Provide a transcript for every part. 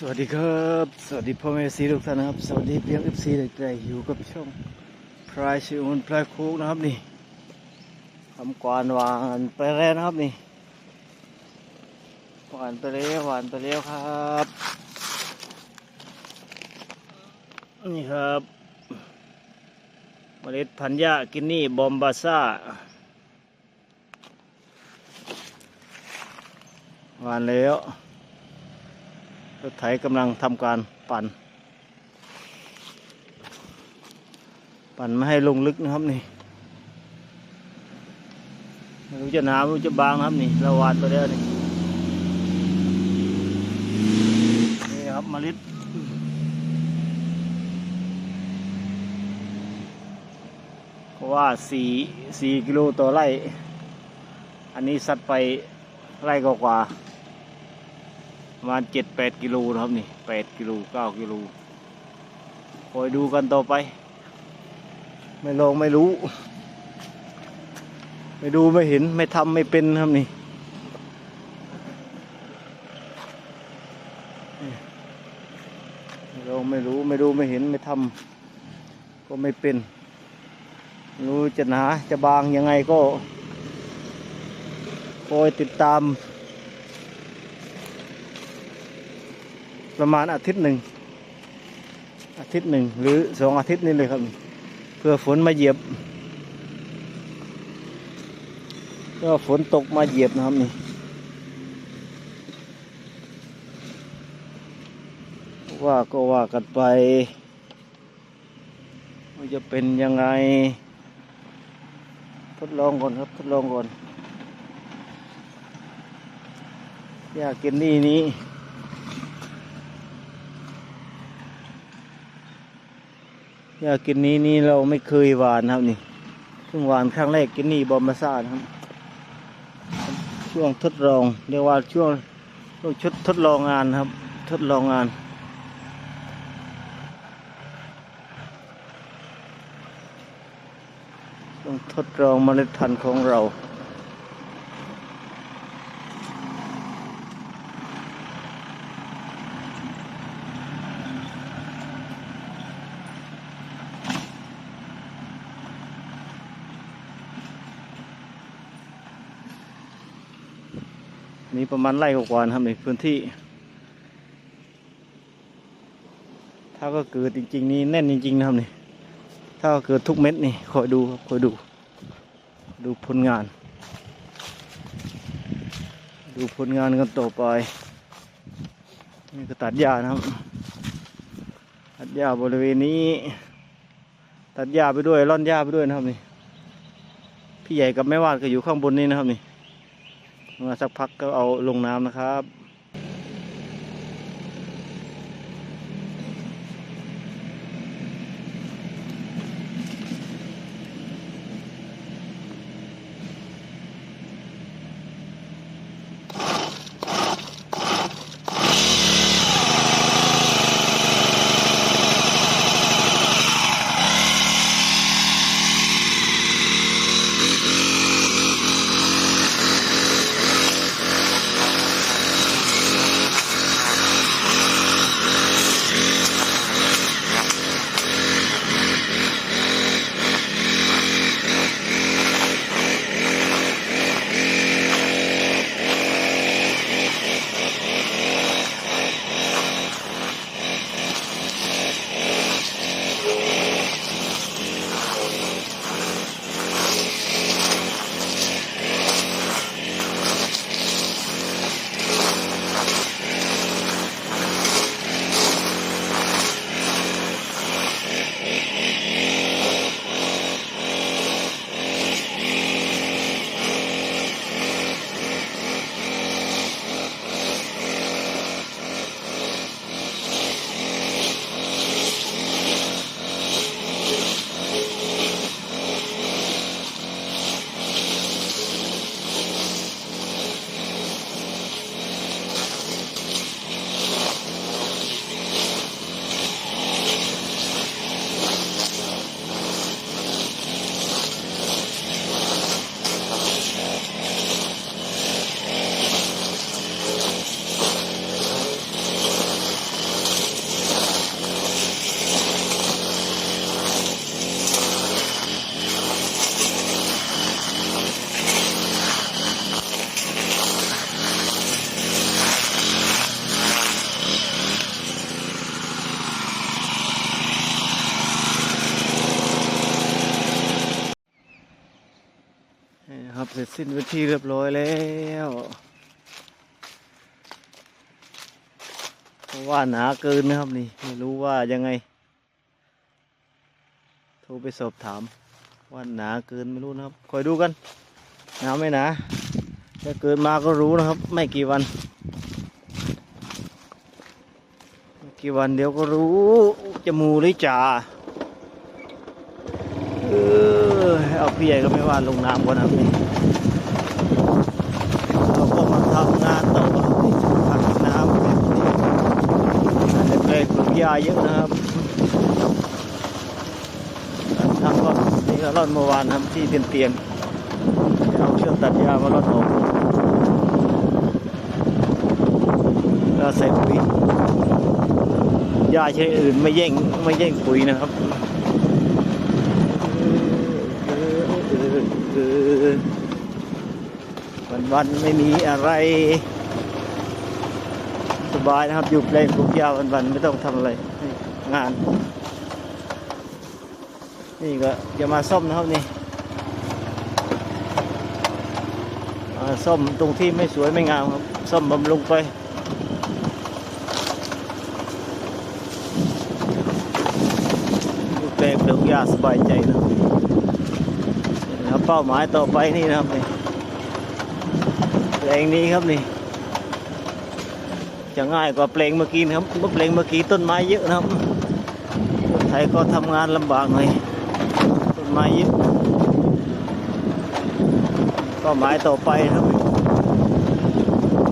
สวัสดีครับ สวัสดีพ่อแม่ซีทุกท่านนะครับ สวัสดีเพียงเอฟซีเด็กใหญ่อยู่กับช่องพรายชิวมันพรายคุกนะครับนี่ทำกวานหวานไปแล้วนะครับนี่หวานไปแล้วหวานไปแล้วครับ นี่ครับเมล็ดพันธุ์หญ้ากินนี่บอมบาซ่าหวานแล้ว รถไถกำลังทำการปั่น ปั่นไม่ให้ลงลึกนะครับนี่ไม่รู้จะหนาไม่รู้จะบางครับนี่เราวานไปแล้วนี่นี่ครับมล็ดเพราะว่าสี่สี่กิโลต่อไร่ อันนี้สัดไปไร่กว่า ประมาณเจ็ดแปดกิโลนะครับนี่แปดกิโลเก้ากิโลคอยดูกันต่อไป ไม่ลองไม่รู้ ไม่ดูไม่เห็นไม่ทำไม่เป็นครับนี่ไม่ลองไม่รู้ไม่ดูไม่เห็นไม่ทำก็ไม่เป็น รู้จะหนาจะบางยังไงก็คอยติดตาม ประมาณอาทิตย์หนึ่งอาทิตย์หนึ่งหรือสองอาทิตย์นี่เลยครับ เพื่อฝนมาเหยียบก็ฝนตกมาเหยียบนะครับนี่ว่าก็ว่ากันไปว่าจะเป็นยังไง ทดลองก่อนครับทดลองก่อนอยากกินนี่นี้ ยากกินนี้นี่เราไม่เคยหวานครับนี่เพิ่งหวานครั้งแรกกินนี่บอมมาซ่านครับ ช่วงทดลองเรียกว่าช่วงช่วงชุดทดลองงานครับ ทดลองงานต้องทดลองเมล็ดพันธุ์ของเรา นี่ประมาณไร่กว่านะครับในพื้นที่ ถ้าก็เกิดจริงๆนี่แน่นจริงๆนะครับนี่ถ้าเกิดทุกเม็ดนี่คอยดูครับคอยดู ดูผลงาน ดูผลงานกันต่อไปนี่ก็ตัดหญ้านะครับ ตัดหญ้าบริเวณนี้ ตัดหญ้าไปด้วยร่อนหญ้าไปด้วยนะครับนี่พี่ใหญ่กับแม่วาดก็อยู่ข้างบนนี้นะครับนี่ มาสักพักก็เอาลงน้ำนะครับ เสร็จสิ้นเป็นที่เรียบร้อยแล้วเพราะว่าหนาเกินนะครับนี่ไม่รู้ว่ายังไง โทรไปสอบถาม ว่าหนาเกินไม่รู้นะครับ คอยดูกันหนาไม่หนาถ้าเกินมาก็รู้นะครับ ไม่กี่วันไม่กี่วันเดี๋ยวก็รู้ จะมูหรือจ่าเออ เอาพี่ใหญ่ก็ไม่ว่าลงน้ำก่อนนะครับนี่เราก็มาทำงานต่อครับนี่พักน้ำแบบนี้เล็กๆลูกหญ้าเยอะนะครับทำก็นี่ก็รอนเมื่อวานทำที่เตียนๆเอาเชือกตัดหญ้ามารอนออกแล้วใส่ปุ๋ยหญ้าชนิดอื่นไม่แย่งไม่แย่งปุ๋ยนะครับ วันไม่มีอะไร สบายนะครับ อยู่เพลงปลูกยาวันวันๆไม่ต้องทำอะไร งาน นี่ก็จะมาซ่อมนะครับนี่มาซ่อมตรงที่ไม่สวยไม่งามครับ ซ่อมบำรุงไปอยู่เพลงปลูกยาสบายใจนะครับนะครับเป้าหมายต่อไปนี่นะครับนี่ เพลงนี้ครับนี่จะง่ายกว่าเพลงเมื่อกี้นะครับเพราะเพลงเมื่อกี้ต้นไม้เยอะนะครับคนไทยก็ทำงานลำบากหน่อยต้นไม้เยอะเป้าหมายต่อไปครับ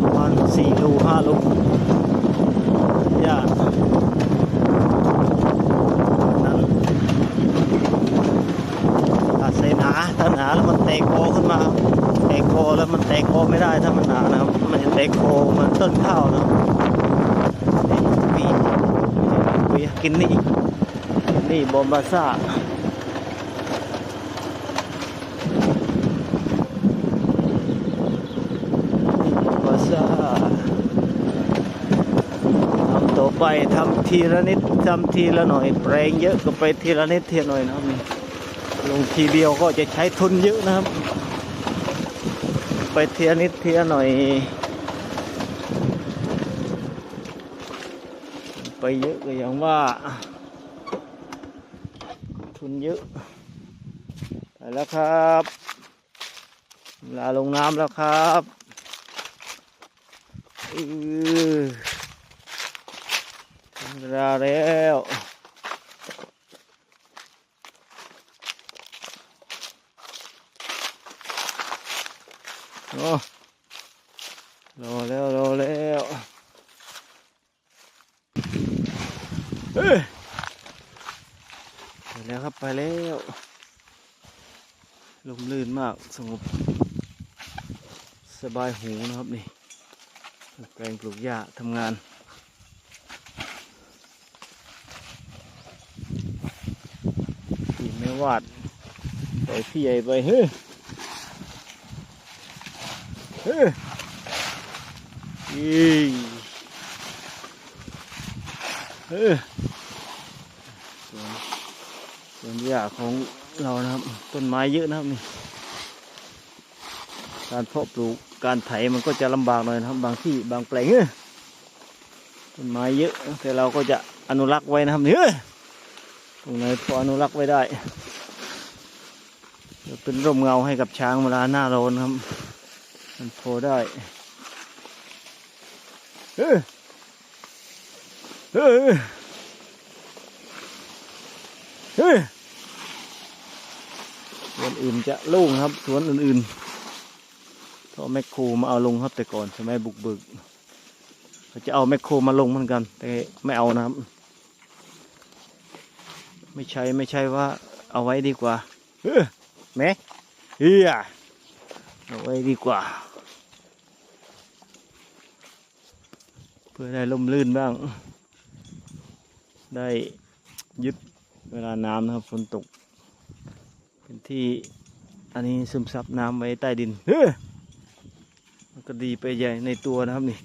ประมาณสี่ลูห้าลูกยากนั้น ถ้าหนาถ้าหนาแล้วมันเตะโคขึ้นมาเตะโคแล้วมันเตะโคไม่ได้ถ้ามันหนานะครับมันเตะโคมันต้นข้าวนะปีปีกินนี่นี่บอมบาซ่าบาซ่าทำต่อไปทำทีละนิดทำทีละหน่อยแปลงเยอะก็ไปทีละนิดทีละหน่อยนะนี่ ลงทีเดียวก็จะใช้ทุนเยอะนะครับ ไปเทียนิดเทียหน่อย ไปเยอะก็อย่างว่า ทุนเยอะไปแล้วครับเวลาลงน้ำแล้วครับอือถึงเวลาแล้ว โอ้รอแล้วรอแล้วเฮ้ยไปแล้วครับไปแล้ว ลมลื่นมากสงบ สบายหูนะครับนี่แปลงปลูกหญ้าทำงานพี่ไม่วาดปล่อยพี่ใหญ่ไปเฮ้ยเฮ้ยเฮ้ยสวนสวนหญ้าของ เรานะครับ ต้นไม้เยอะนะครับนี่ การเพาะปลูกการไถมันก็จะลำบากหน่อยนะครับ บางที่บางแปลงเอ้ยต้นไม้เยอะ แต่เราก็จะอนุรักษ์ไว้นะครับนี่เฮ้ยตรงไหนพออนุรักษ์ไว้ได้เดี๋ยวเป็นร่มเงาให้กับช้างเวลาหน้าร้อนครับ มันพอได้เฮ้ยเฮ้ยเฮ้ย วนอื่นจะโล่งครับ สวนอื่นๆเขาเอแมคโครมาเอาลงครับแต่ก่อนสมัยบุกเบิกเขาจะเอาแมคโครมาลงเหมือนกัน แต่ไม่เอานะครับ ไม่ใช่ไม่ใช่ว่าเอาไว้ดีกว่าเฮ้ยแม่เฮียเอาไว้ดีกว่า เพื่อได้ล่มลื่นบ้าง ได้ยึดเวลาน้ำนะครับฝนตก เป็นที่อันนี้ซึมซับน้ำไว้ใต้ดินเฮ้ยมันก็ดีไปใหญ่ในตัวนะครับนี่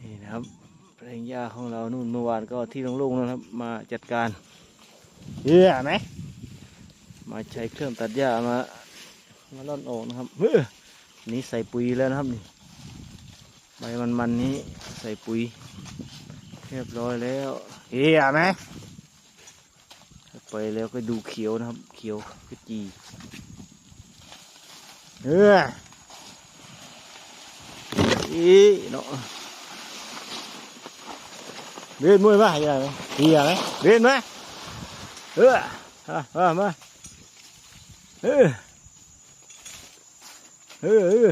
นี่นะครับแปลงหญ้าของเรานู่นเมื่อวานก็ที่โล่งๆนะครับ มาจัดการเฮ้ยไหมมาใช้เครื่องตัดหญ้ามามาล่อนออกนะครับเฮ้ยนี่ใส่ปุ๋ยแล้วนะครับนี่ใบมันมันๆนี้ใส่ปุ๋ย เรียบร้อยแล้วเฮียไหม ไปแล้วก็ดูเขียวนะครับ เขียวกระจีเอออีเนาะเบียนมวยมาเฮียไหมเฮียไหมเบียนไหมเออมามามาเออเออเออ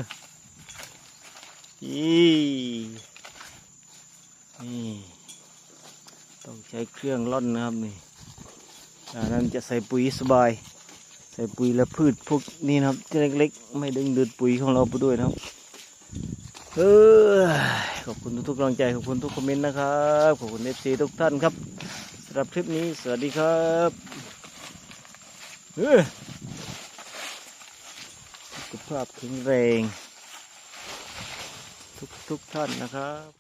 อีนี่ต้องใช้เครื่องร่อนนะครับนี่จาก นั้นจะใส่ปุ๋ยสบาย ใส่ปุ๋ยและพืชพวกนี้นะครับที่เล็กๆ ไม่ดึงดูดปุ๋ยของเราไปด้วยนะครับเออขอบคุณทุกๆกำลังใจ ขอบคุณทุกคอมเมนต์นะครับ ขอบคุณเอฟซีทุกท่านครับสำหรับคลิปนี้ สวัสดีครับเออสุขภาพแข็งแรง ทุกทุกๆท่านนะครับ